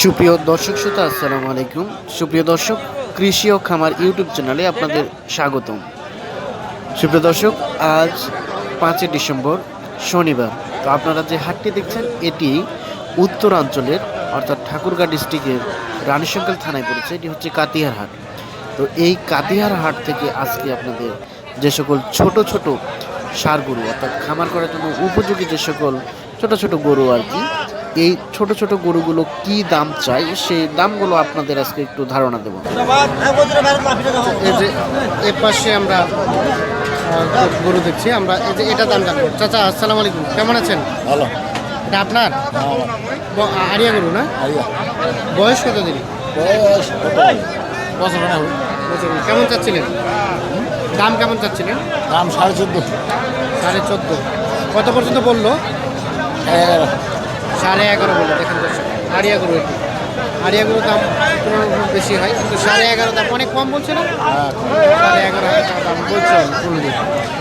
সুপ্রিয় দর্শক শ্রোতা, আসসালামু আলাইকুম। সুপ্রিয় দর্শক, কৃষি ও খামার ইউটিউব চ্যানেলে আপনাদের স্বাগতম। সুপ্রিয় দর্শক, আজ পাঁচই ডিসেম্বর, শনিবার। তো আপনারা যে হাটটি দেখছেন, এটি উত্তরাঞ্চলের, অর্থাৎ ঠাকুরগাঁ ডিস্ট্রিক্টের রানীশঙ্কল থানায় পড়েছে। এটি হচ্ছে কাতিহার হাট। তো এই কাতিহার হাট থেকে আজকে আপনাদের যে সকল ছোট ছোট সার গরু, অর্থাৎ খামার করার জন্য উপযোগী যে সকল ছোট ছোট গরু আর কি এই ছোট ছোট গরুগুলো কি দাম চাই? সেই দামগুলো আপনাদের আজকে একটু ধারণা দেবো। এই যে এ পাশে আমরা গরু দেখছি আমরা এই যে এটা দাম জানব চাচা আসসালামু আলাইকুম। কেমন আছেন? ভালো। এটা আপনার? আরিয়া গরু না? বয়স কত দিন? বয়স বছর কেমন চাচ্ছিলেন? দাম কেমন চাচ্ছিলেন? দাম সাড়ে চোদ্দ। সাড়ে চোদ্দ। কত পর্যন্ত বলল? সাড়ে এগারো বলল দেখেন দর্শক আরিয়া গরু এটি। আরিয়া গরুর দাম তুলনামূলক বেশি হয় কিন্তু সাড়ে এগারো দাম অনেক কম বলছে না? সাড়ে এগারো হাজার টাকা দাম বলছে কুলদি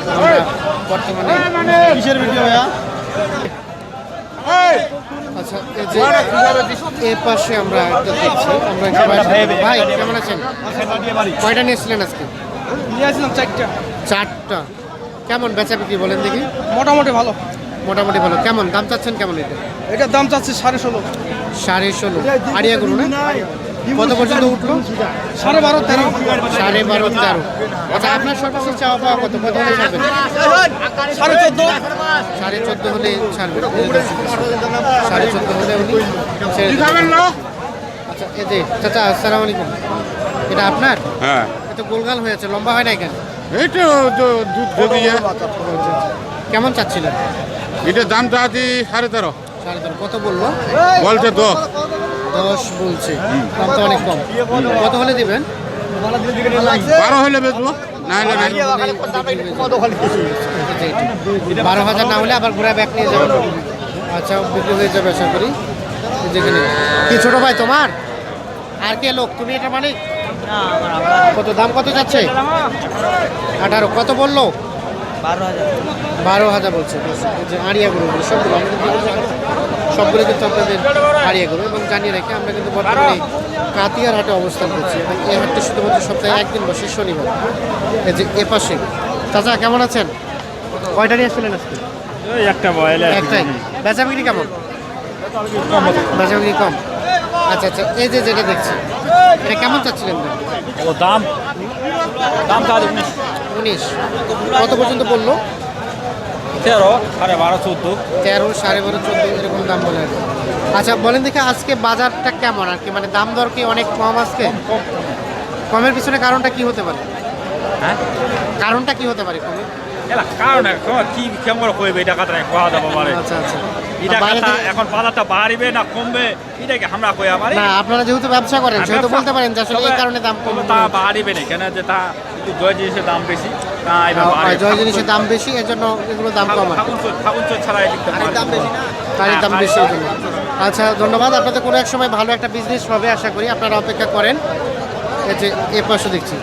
আমরা বর্তমানে কিসের ভিডিও ভাইয়া? আচ্ছা এর পাশে আমরা একটা দেখছি আমরা ভাই- ভাই কেমন আছেন? কয়টা নিয়েছিলেন আজকে? নিয়েছিলাম চারটা। চারটা। কেমন বেচা বিক্রি বলেন দেখি। মোটামুটি ভালো। মোটামুটি ভালো। কেমন? দাম চাচ্ছেন কেমন এটা? এটার দাম চাচ্ছি সাড়ে ষোলো। সাড়ে ষোলো। আড়িয়া গরু না? কত পর্যন্ত উঠল? সাড়ে বারো তেরো। সাড়ে বারো তেরো। আচ্ছা আপনার সর্বোচ্চ চাওয়া পাওয়া কত? কত হলে ছাড়বেন? সাড়ে চোদ্দ। সাড়ে চোদ্দ হলে ছাড়বেন। সাড়ে চোদ্দ হলে উনি ছেড়ে দেবেন। আচ্ছা এই যে চাচা আসসালামু আলাইকুম। এটা আপনার? হ্যাঁ। এত গোলগাল হয়েছে লম্বা হয় না কেন? এই তো দুধ কেমন চাচ্ছিলেন? এটার দাম চাচ্ছি সাড়ে তেরো। সাড়ে তেরো। কত বলল? বলছে দশ। দশ বলছে। দাম তো অনেক কম। কত হলে দিবেন? বারো হলে বেচবো না হলে নাই বারো হাজার না হলে আবার ঘোরা ব্যাগ নিয়ে যাবেন। আচ্ছা বিক্রি হয়ে যাবে আশা করি। যেখানে কি ছোট ভাই তোমার? আর কে লোক? তুমি এটা মালিক? কত দাম কত যাচ্ছে? আঠারো। কত বলল? বারো হাজার। বলছে যে আড়িয়া গরু সবগুলো সবগুলো কিন্তু আপনাদের আড়িয়া গরু। এবং জানিয়ে রেখে আমরা কিন্তু বর্তমানে কাতিয়ার হাটে অবস্থান করছি। এবং এই হাটটি শুধুমাত্র সপ্তাহে একদিন বসে শনিবার। এই যে এ পাশে। চাচা কেমন আছেন? কয়টা নিয়ে আসছিলেন আজকে? একটা বয়লে একটাই। বেচা বিক্রি কেমন? বেচা বিক্রি কম। আচ্ছা আচ্ছা এই যে যেটা দেখছি এটা কেমন চাচ্ছিলেন? ও দাম। দাম তাহলে উনিশ। কত পর্যন্ত বলল তেরো সাড়ে বারো চোদ্দ। তেরো সাড়ে বারো চোদ্দ এরকম দাম বলে আচ্ছা বলেন দেখি আজকে বাজারটা কেমন আর কি? মানে দাম দর কি অনেক কম আজকে? কমের পিছনে কারণটা কি হতে পারে? হ্যাঁ? কারণটা কি হতে পারে কমের? এলা কারণ কি কেমন এটা কথা কোয়া যাব পারে আচ্ছা আচ্ছা। এটা কথা এখন বাজারটা বাড়বে না কমবে? এটাকে আমরা কই আমার না আপনারা যেহেতু ব্যবসা করেন সেহেতু বলতে পারেন যে আসলে এই কারণে দাম কম তা বাড়বে না কেন যে তা জয় জিনিসের দাম বেশি জয় জিনিসের দাম বেশি এর জন্য এগুলো দাম কম। ফাগুন চোর ছাড়া দাম বেশি না। গাড়ির দাম বেশি আচ্ছা ধন্যবাদ। আপনাদের কোনো এক সময় ভালো একটা বিজনেস হবে আশা করি। আপনারা অপেক্ষা করেন। এই যে এ পাশে দেখছি।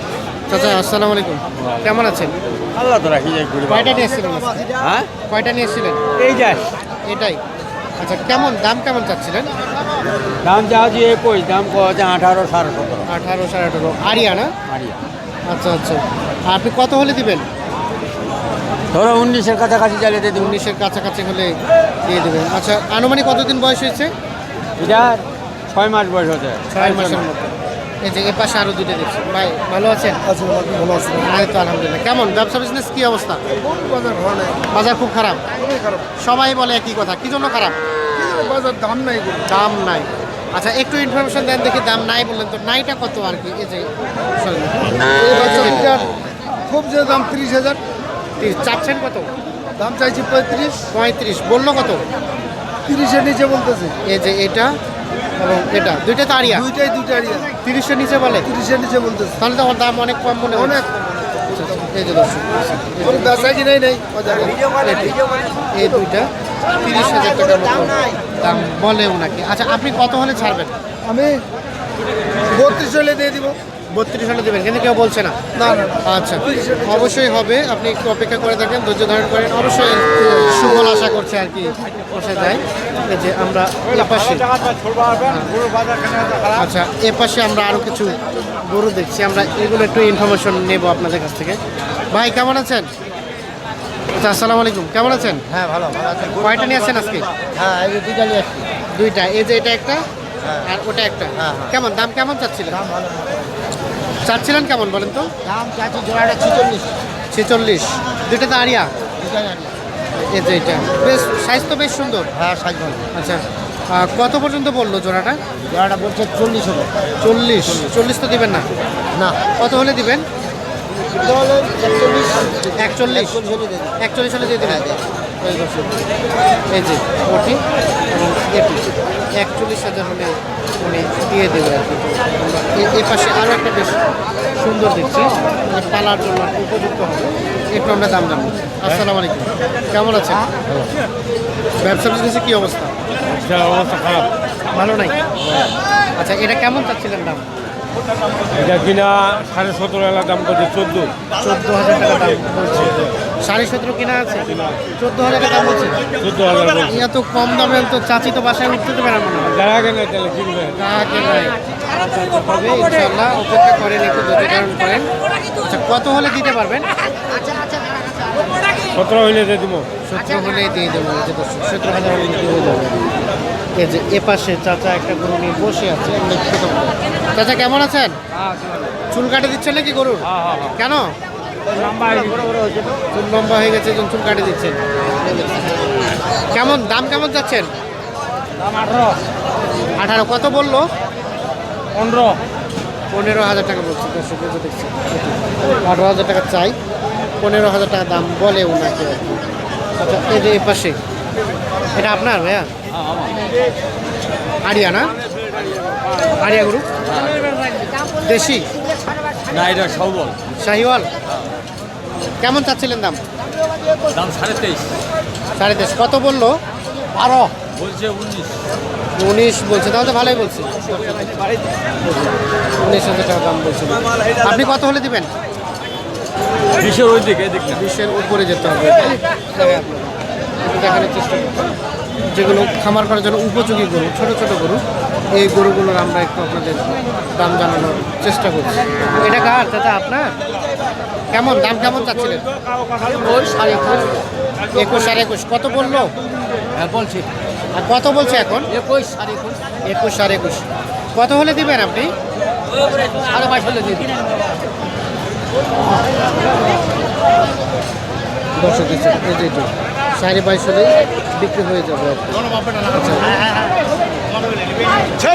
চাচা আসসালামু আলাইকুম। কেমন আছেন? আল্লাহ তো রাখি যাই করি কয়টা নিয়ে এসেছিলেন আজকে? হ্যাঁ? কয়টা নিয়ে এসেছিলেন এই যাই এটাই। আচ্ছা কেমন দাম কেমন চাচ্ছিলেন? দাম যা আছে একুশ দাম কছে আঠারো সাড়ে সতেরো। আঠারো সাড়ে আঠারো। আরিয়া না? আড়িয়া আচ্ছা আচ্ছা। আপনি কত হলে দিবেন? ধরো উনিশের কাছাকাছি চালিয়ে দিয়ে উনিশের কাছাকাছি হলে দিয়ে দেবেন। আচ্ছা আনুমানিক কতদিন বয়স হয়েছে? এটা ছয় মাস বয়স হচ্ছে ছয় মাসের মতো এই যে এ পাশে আরও দুটো দেখছি। ভাই ভালো আছেন? ভালো আছে এই তো আলহামদুলিল্লাহ। কেমন? ব্যবসা বিজনেস কি অবস্থা? বাজার ভালো নাই। বাজার খুব খারাপ? খারাপ। সবাই বলে একই কথা। কি জন্য খারাপ? বাজার দাম নাই দাম নাই। আচ্ছা একটু ইনফরমেশন দেন দেখি দাম নাই বললেন তো। নাইটা কত আর কি? এই যে খুব যে দাম তিরিশ হাজার। চাচ্ছেন কত? দাম চাইছি পঁয়ত্রিশ। পঁয়ত্রিশ বলল কত? তিরিশের নিচে বলতেছে। এই যে এটা এবং এটা দুইটা তারিয়া দুইটাই দুইটা তিরিশের নিচে বলে? তিরিশের নিচে বলতেছে। তাহলে তো আমার দাম অনেক কম মনে অনেক। এই যে দর্শক বেচা কিনাই নেই বাজারে। এই দুইটা তিরিশ হাজার টাকার মতো। দাম বলে ওনাকে। আচ্ছা আপনি কত হলে ছাড়বেন? আমি বত্রিশ হলে দিয়ে দিব। বত্রিশ হলে দেবেন কিন্তু কেউ বলছে না। না না আচ্ছা অবশ্যই হবে। আপনি একটু অপেক্ষা করে থাকেন ধৈর্য ধারণ করেন। অবশ্যই সুফল আশা করছে আর কি বসে যায় যে আমরা এপাশে আচ্ছা এপাশে আমরা আরও কিছু গরু দেখছি। আমরা এগুলো একটু ইনফরমেশন নেব আপনাদের কাছ থেকে। ভাই কেমন আছেন? আচ্ছা আসসালামু আলাইকুম। কেমন আছেন? হ্যাঁ ভালো ভালো আছে। কয়টা নিয়ে আসছেন আজকে? হ্যাঁ এই যে দুইটা নিয়ে আসছি। দুইটা। এই যে এটা একটা আর ওটা একটা। হ্যাঁ, হ্যাঁ। কেমন? দাম কেমন চাচ্ছিলেন? দাম ভালো। চাচ্ছিলেন কেমন বলেন তো? দাম চাচ্ছি জোড়াটা ছিচল্লিশ। ছেচল্লিশ। দুইটা তো আরিয়া? এটা। বেশ সাইজ তো বেশ সুন্দর। হ্যাঁ সাইজ ভালো। আচ্ছা কত পর্যন্ত বলল জোড়াটা? জোড়াটা বলছে চল্লিশ হলো চল্লিশ। চল্লিশ তো দিবেন না? না। কত হলে দিবেন? একচল্লিশ একচল্লিশ হলে দিয়ে দিন। একচল্লিশ হলে দিয়ে দেবেন? এই দর্শক, এই যে ওটি এবং এটি। একচল্লিশ হাজার হলে উনি দিয়ে দেবে আর কি। এই পাশে আরও একটা বেশ সুন্দর দেখছি। মানে পালার জন্য উপযুক্ত হবে। একটু আমরা দাম জানব। আসসালামু আলাইকুম। কেমন আছেন? ব্যবসা বিজনেসে কী অবস্থা? অবস্থা খারাপ। ভালো নাই? আচ্ছা এটা কেমন চাচ্ছিলেন দাম? এটা কিনা সাড়ে সতেরো হাজার দাম করছে চোদ্দ। চোদ্দ হাজার টাকা দাম বলছে সাড়ে সতেরো কিনা আছে? চোদ্দ হাজার টাকা দাম বলছে। চোদ্দ হাজার এত কম দামে তো চাচি তো বাসায় উঠতে দেবে না মনে হয়। যারা কেনে তাহলে কিনবে। হবে ইনশাল্লাহ অপেক্ষা করেন একটু করেন। আচ্ছা কত হলে দিতে পারবেন? সতেরো হইলে দিয়ে দিব। সতেরো হলে দিয়ে দেবো সতেরো হাজার হলে হয়ে যাবে এই যে এপাশে চাচা একটা গরু নিয়ে বসে আছে চাচা কেমন আছেন? চুল কাটে দিচ্ছেন নাকি গরুর? কেন? চুল লম্বা হয়ে গেছে যখন চুল কাটে দিচ্ছেন কেমন দাম কেমন যাচ্ছেন আঠারো। কত বলল? পনেরো। পনেরো হাজার টাকা বলছে দর্শক দেখছি। আঠারো হাজার টাকা চাই পনেরো হাজার টাকা দাম বলে ওনাকে। আচ্ছা এই যে এ পাশে এটা আপনার ভাইয়া? আরিয়া না? আরিয়া গরু? দেশি? না এটা শাহিওয়াল? কেমন চাচ্ছিলেন দাম? দাম সাড়ে তেইশ। সাড়ে তেইশ। কত বলল? বারো। বলছে উনিশ। উনিশ বলছে। তাহলে তো ভালোই বলছে। উনিশ হাজার টাকা দাম বলছে। আপনি কত হলে দিবেন? বিশের ওই দিকে বিশের উপরে যেতে হবে। দেখানোর চেষ্টা করব যেগুলো খামার করার জন্য উপযোগী গরু ছোট ছোট গরু এই গরুগুলোর আমরা একটু আপনাদের দাম জানানোর চেষ্টা করছি। এটা কার? চাচা আপনার? কেমন? দাম কেমন চাচ্ছিলেন? একুশ। একুশ সাড়ে একুশ। কত বলল? হ্যাঁ বলছি। আর কত বলছে এখন? একুশ সাড়ে একুশ। একুশ সাড়ে একুশ। কত হলে দিবেন আপনি? সাড়ে বাইশ হলে দিন। দর্শক সাড়ে বাইশ হলে বিক্রি হয়ে যাবে আচ্ছা।